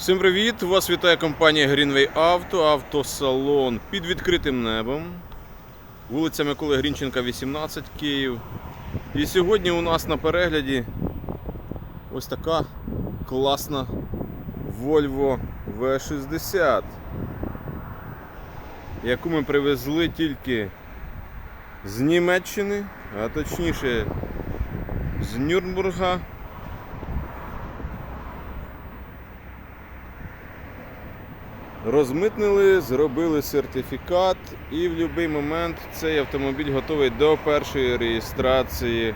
Всім привіт! Вас вітає компанія Greenway Auto, автосалон під відкритим небом. Вулиця Миколи Грінченка, 18, Київ. І сьогодні у нас на перегляді ось така класна Volvo V60, яку ми привезли тільки з Німеччини, а точніше з Нюрнбурга. Розмитнили, зробили сертифікат і в будь-який момент цей автомобіль готовий до першої реєстрації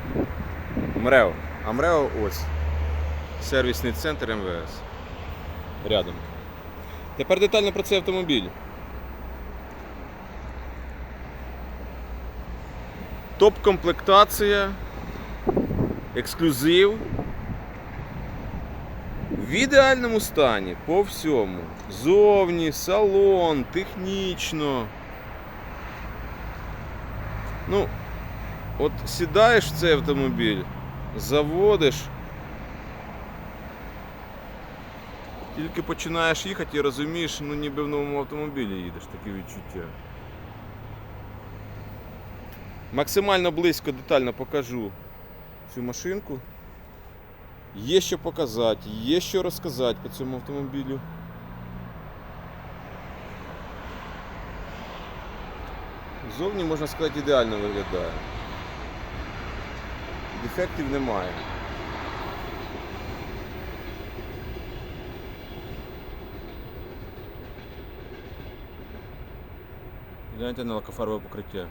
МРЕО. А МРЕО ось. Сервісний центр МВС. Рядом. Тепер детально про цей автомобіль. Топ-комплектація, ексклюзив. В ідеальному стані по всьому. Зовні, салон, технічно. Ну, от сідаєш в цей автомобіль, заводиш. Тільки починаєш їхати і розумієш, ну ніби в новому автомобілі їдеш, таке відчуття. Максимально близько детально покажу цю машинку. Є що показати, є що розказати по цьому автомобілю. Зовні, можна сказати, ідеально виглядає. Дефектів немає. Гляньте на лакофарбове покриття.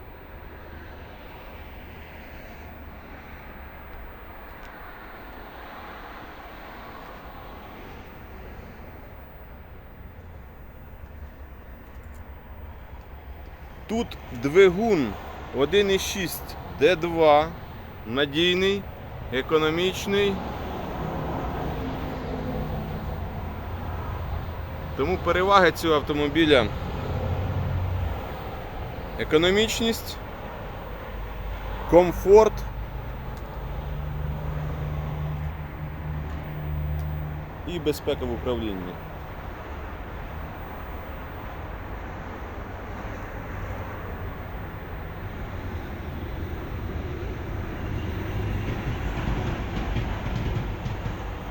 Тут двигун 1,6 D2, надійний, економічний. Тому переваги цього автомобіля економічність, комфорт. І безпека в управлінні.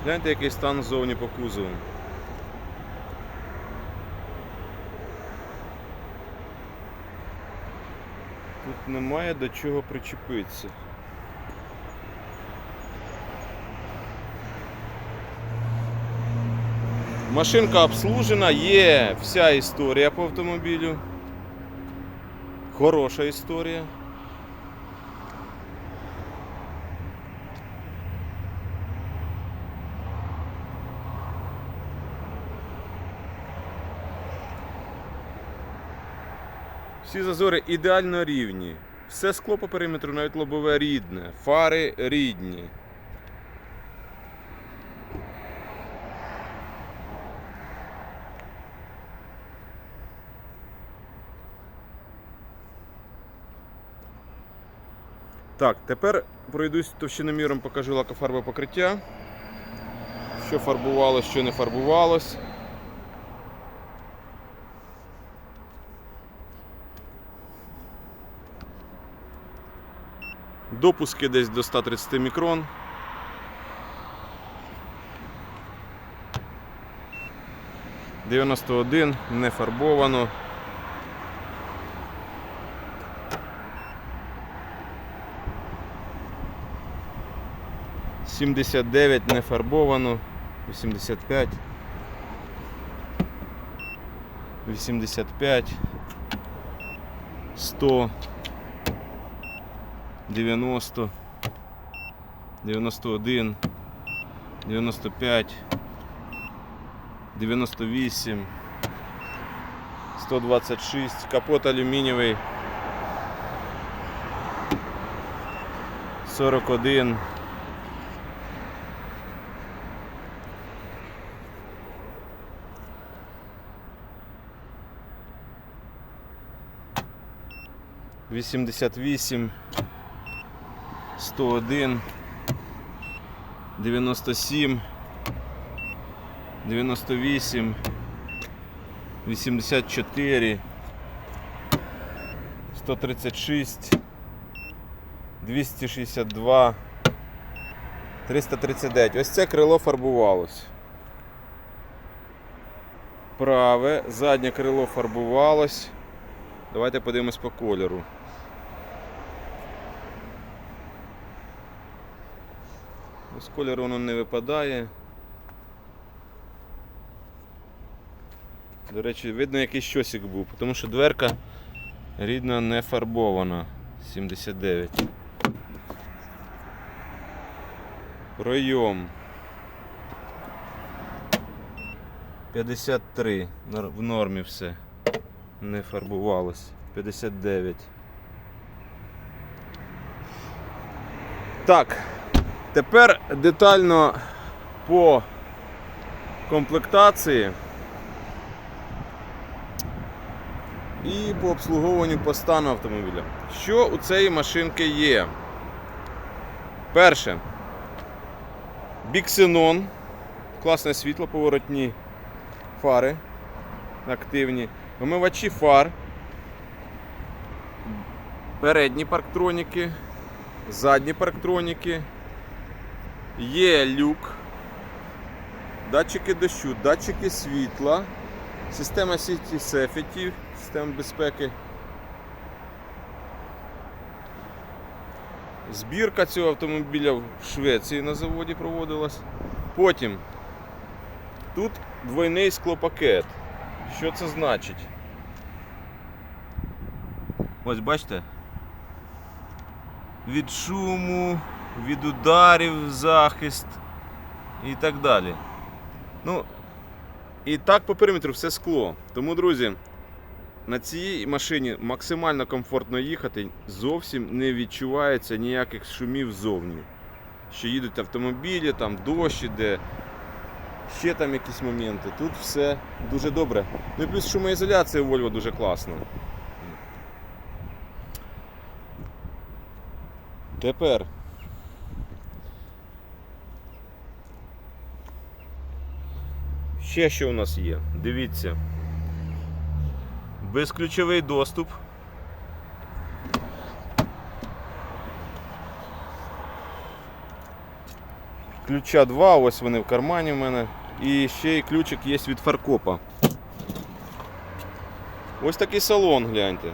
Гляньте, який стан ззовні по кузову. Тут немає до чого причепитися. Машинка обслужена, є вся історія по автомобілю. Хороша історія. Всі зазори ідеально рівні. Все скло по периметру, навіть лобове рідне, фари рідні. Так, тепер пройдусь товщиноміром, покажу лакофарбове покриття. Що фарбувалось, що не фарбувалось. допуски десь до 130 мікрон. Дев'яносто один, не фарбовано. Сімдесят дев'ять не фарбовано, вісімдесят п'ять. 85 100 90, 91, 95, 98, 126, капот алюмінієвий, 41, Вісімдесят вісім, 101, 97, 98, 84, 136, 262, 339. Ось це крило фарбувалось. Праве, заднє крило фарбувалось. Давайте подивимось по кольору. З кольору воно не випадає. До речі, видно якийсь щосик був, тому що дверка рідна не фарбована. 79. Пройом. 53. В нормі все. Не фарбувалось. 59. Так. Тепер детально по комплектації і по обслуговуванню по стану автомобіля. Що у цієї машинки є? Перше. Біксенон. Класне світло, поворотні фари активні. Вимивачі фар. Передні парктроніки, задні парктроніки. Є люк, датчики дощу, датчики світла, система City Safety, система безпеки. Збірка цього автомобіля в Швеції на заводі проводилась. Потім тут двойний склопакет. Що це значить? Ось бачите? Від шуму, від ударів захист і так далі. Ну, і так по периметру все скло. Тому, друзі, на цій машині максимально комфортно їхати, зовсім не відчувається ніяких шумів ззовні. Що їдуть автомобілі, там дощ іде, ще там якісь моменти. Тут все дуже добре. Ну і плюс шумоізоляція у Volvo дуже класна. Тепер. Ще що у нас є? Дивіться. Безключовий доступ. Ключа два, ось вони в кармані в мене. І ще й ключик є від фаркопа. Ось такий салон, гляньте.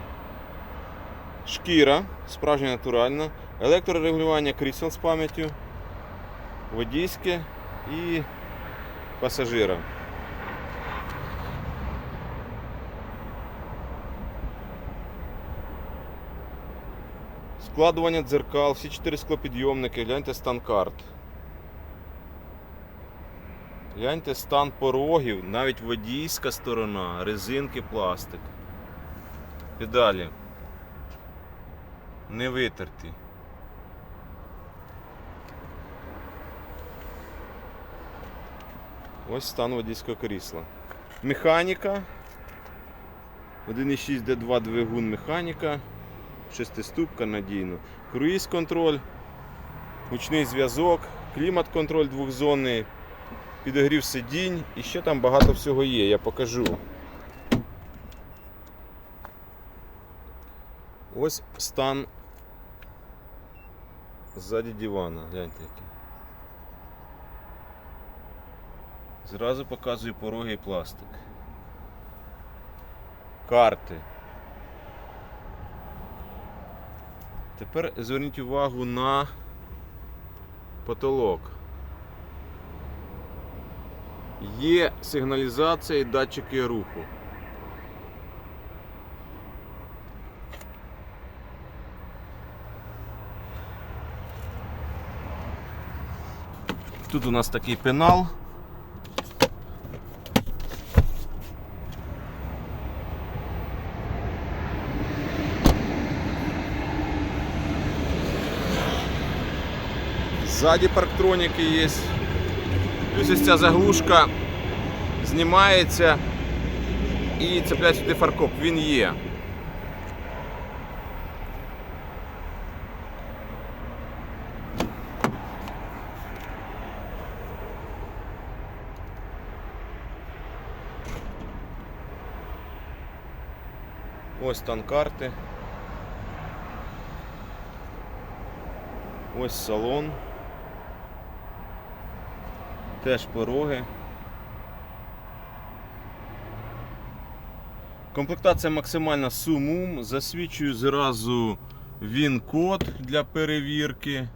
Шкіра, справжня натуральна, електрорегулювання крісел з пам'яттю, водійське і пасажира. Складування дзеркал, всі чотири склопідйомники, гляньте стан карт. Гляньте стан порогів, навіть водійська сторона, резинки, пластик. Педалі. Не витерті. Ось стан водійського крісла. Механіка. 1.6 D2 двигун механіка. Шестиступка надійно. Круїз контроль, гучний зв'язок, клімат контроль двохзонний, підогрів сидінь і ще там багато всього є, я покажу. Ось стан ззаді дивана, гляньте який. Зразу показую пороги і пластик. Карти. Тепер зверніть увагу на потолок. Є сигналізація і датчики руху. Тут у нас такий пенал. Ззаді парктроніки є. Плюс ось ця заглушка знімається і цепляє сюди фаркоп. Він є. Ось танкарти. Ось салон. Теж пороги. Комплектація максимальна сумум. Засвідчую зразу він-код для перевірки.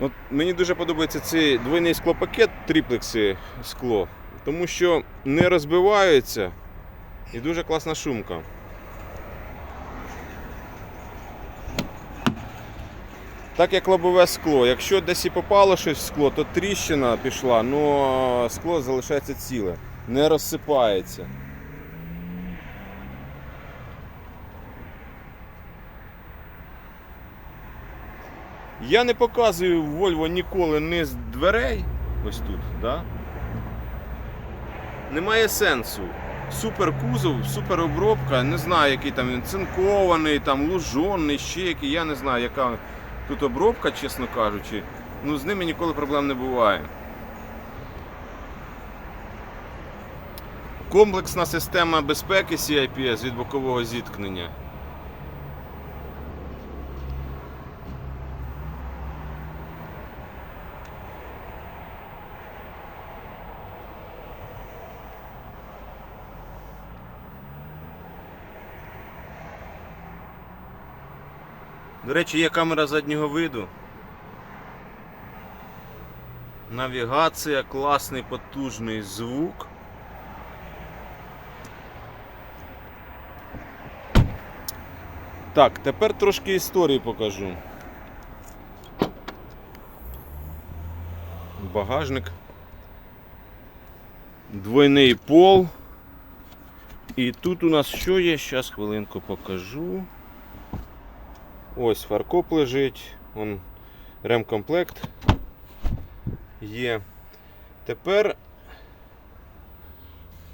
От мені дуже подобається цей двойний склопакет, триплекси скло, тому що не розбиваються і дуже класна шумка. Так як лобове скло. Якщо десь і попало щось в скло, то тріщина пішла, але скло залишається ціле, не розсипається. Я не показую в Volvo ніколи низ дверей. Ось тут, да? Немає сенсу. Супер кузов, супер обробка, не знаю, який там він цинкований, там лужонний, ще який, я не знаю, яка тут обробка, чесно кажучи. Ну з ними ніколи проблем не буває. Комплексна система безпеки CIPS від бокового зіткнення. До речі, є камера заднього виду. Навігація, класний потужний звук. Так, тепер трошки історії покажу. Багажник. Двойний пол. І тут у нас що є? Зараз хвилинку покажу. Ось фаркоп лежить, он ремкомплект є. Тепер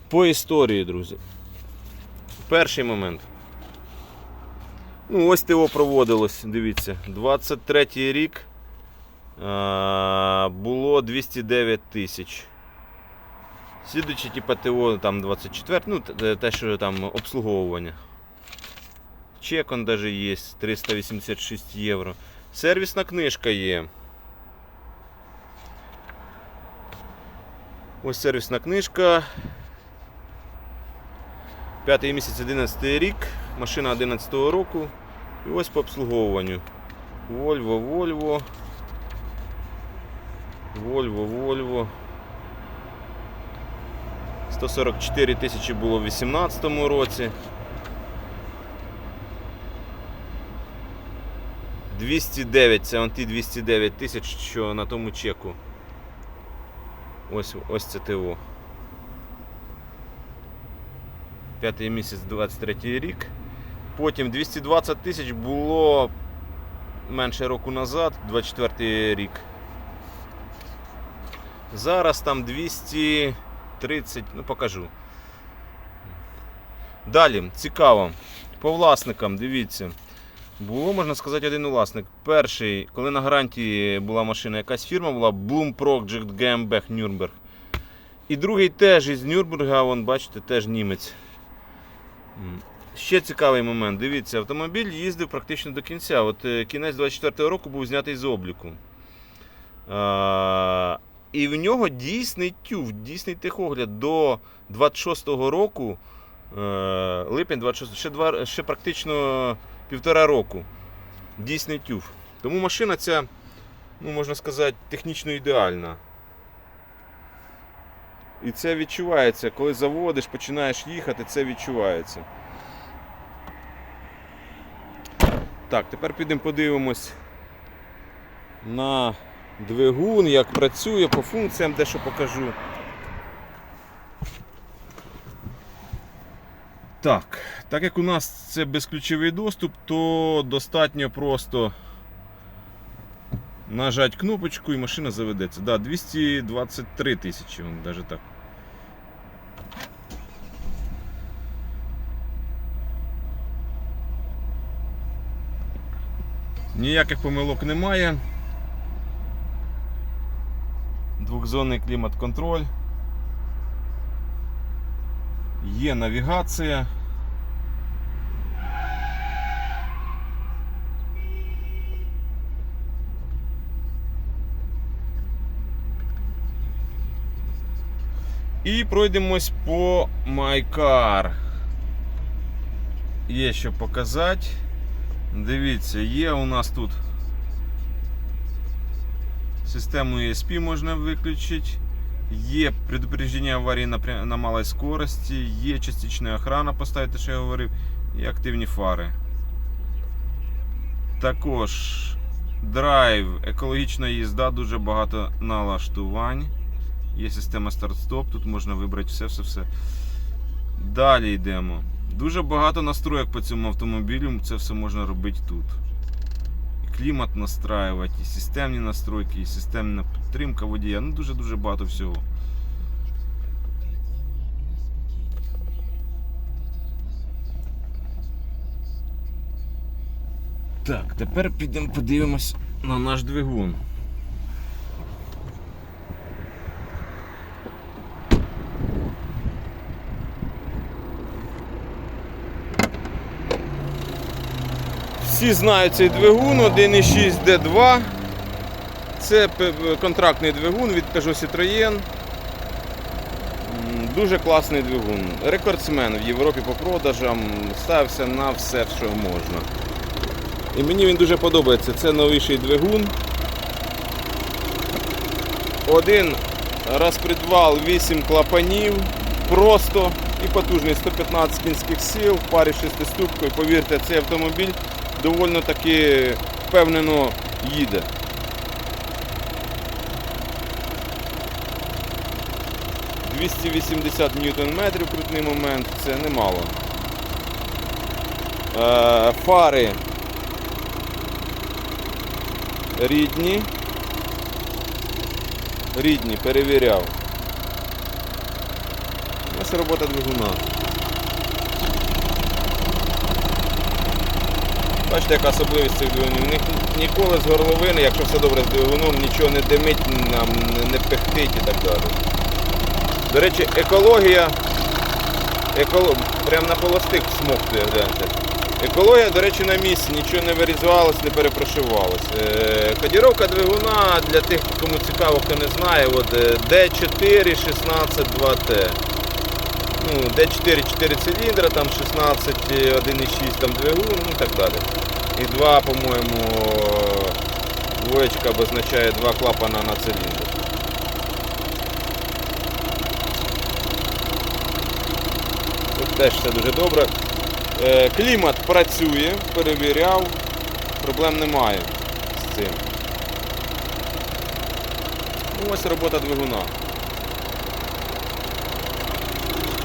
по історії, друзі. Перший момент. Ну, ось ТО проводилось, дивіться, 23 рік а, було 209 тисяч. Слідуючи, типа ТО там 24, ну те, що там обслуговування. Чек он даже є 386 євро. Сервісна книжка є. Ось сервісна книжка. П'ятий місяць 11 рік, машина 11 року. І ось по обслуговуванню. Volvo, Volvo. Volvo, Volvo. 144 тисячі було в 2018 році. 209, це он ті 209 тисяч, що на тому чеку. Ось, ось це ТО. П'ятий місяць 23 рік. Потім 220 тисяч було менше року назад, 24 рік. Зараз там 230, ну покажу. Далі, цікаво. По власникам, дивіться. Було, можна сказати, один власник. Перший, коли на гарантії була машина, якась фірма була Bloom Project GmbH Nürnberg. І другий теж із Нюрнберга, вон, бачите, теж німець. Ще цікавий момент. Дивіться, автомобіль їздив практично до кінця. От е, кінець 24-го року був знятий з обліку. А, і в нього дійсний тюф, дійсний техогляд до 26-го року, е, липень 26 ще, ще практично півтора року. Дійсний тюф. Тому машина ця, ну, можна сказати, технічно ідеальна. І це відчувається, коли заводиш, починаєш їхати, це відчувається. Так, тепер підемо подивимось на двигун, як працює по функціям, дещо покажу. Так, так як у нас це безключовий доступ, то достатньо просто нажати кнопочку і машина заведеться. Да, 223 тисячі, ну, навіть так. Ніяких помилок немає. Двохзонний клімат контроль. Є навігація. І пройдемось по Майкар. Є що показати. Дивіться, є у нас тут систему ESP можна виключити. Є предупреждення аварії на, на малій скорості, є частична охрана поставити, що я говорив, і активні фари. Також драйв, екологічна їзда, дуже багато налаштувань. Є система старт-стоп, тут можна вибрати все-все-все. Далі йдемо. Дуже багато настроєк по цьому автомобілю, це все можна робити тут. І клімат настраювати, і системні настройки, і системна підтримка водія. Ну дуже-дуже багато всього. Так, тепер підемо подивимось на наш двигун. Всі знають цей двигун 1.6 D2. Це контрактний двигун від Peugeot Citroën. Дуже класний двигун. Рекордсмен в Європі по продажам. Ставився на все, що можна. І мені він дуже подобається. Це новіший двигун. Один розпредвал 8 клапанів. Просто і потужний 115 кінських сил в парі шестиступкою. Повірте, цей автомобіль доволі таки впевнено їде. ...280 ньютон метрів крутний момент, це немало. Е, фари рідні. Рідні, перевіряв. Ось робота двигуна. Бачите, яка особливість цих двигунів. Них ніколи з горловини, якщо все добре з двигуном, нічого не димить, нам не- пихтить і так далі. До речі, екологія. Еколо... Прям на холостих смоктує, гляньте. Екологія, до речі, на місці, нічого не вирізувалось, не перепрошивалось. Е, Кодіровка двигуна для тих, кому цікаво, хто не знає, от, е, D4 16 2T. Ну, D4 4 циліндра, там 16 е, 1,6 там двигун, ну і так далі. І два, по-моєму, е, двоєчка обозначає два клапана на циліндр. Тут теж все дуже добре. Е, Клімат працює, перевіряв, проблем немає з цим. Ну, ось робота двигуна.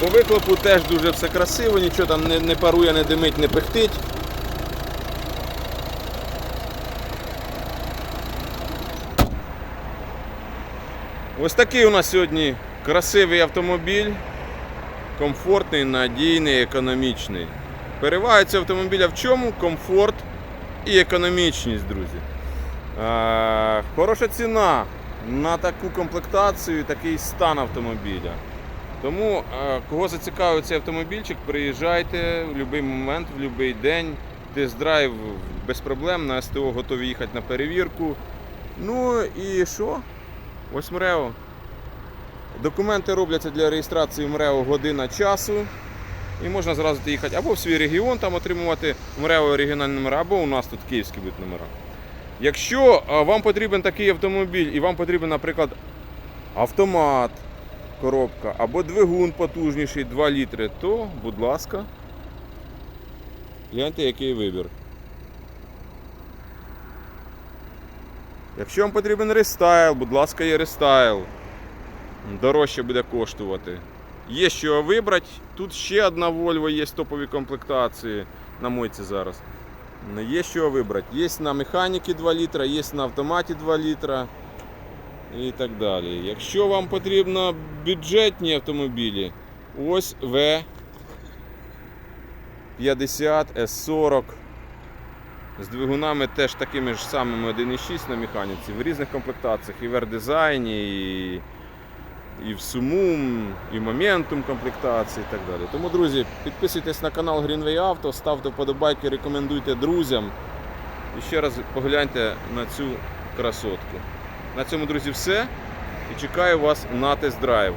По вихлопу теж дуже все красиво, нічого там не, не парує, не димить, не пихтить. Ось такий у нас сьогодні красивий автомобіль. Комфортний, надійний, економічний. Перевага автомобіля в чому? Комфорт і економічність, друзі. Е, хороша ціна на таку комплектацію, такий стан автомобіля. Тому, е, кого зацікавив цей автомобільчик, приїжджайте в будь-який момент, в будь-який день. Тест-драйв без проблем, на СТО готові їхати на перевірку. Ну і що? Ось МРЕО. Документи робляться для реєстрації в МРЕО година часу. І можна зразу їхати або в свій регіон там отримувати МРЕО оригінальні номера, або у нас тут київські будуть номера. Якщо вам потрібен такий автомобіль і вам потрібен, наприклад, автомат, коробка або двигун потужніший 2 літри, то, будь ласка, гляньте, який вибір. Якщо вам потрібен рестайл, будь ласка, є рестайл. Дорожче буде коштувати. Є що вибрати. Тут ще одна Volvo є топові комплектації на мойці зараз. Є що вибрати. Є на механіки 2 літра, є на автоматі 2 літра і так далі. Якщо вам потрібно бюджетні автомобілі, ось V50 S40. з двигунами теж такими ж самими 1.6 на механіці, в різних комплектаціях, і в R-дизайні, і, і в Sumum, і Momentum комплектації і так далі. Тому, друзі, підписуйтесь на канал Greenway Auto, ставте вподобайки, рекомендуйте друзям. І ще раз погляньте на цю красотку. На цьому, друзі, все. І чекаю вас на тест-драйв.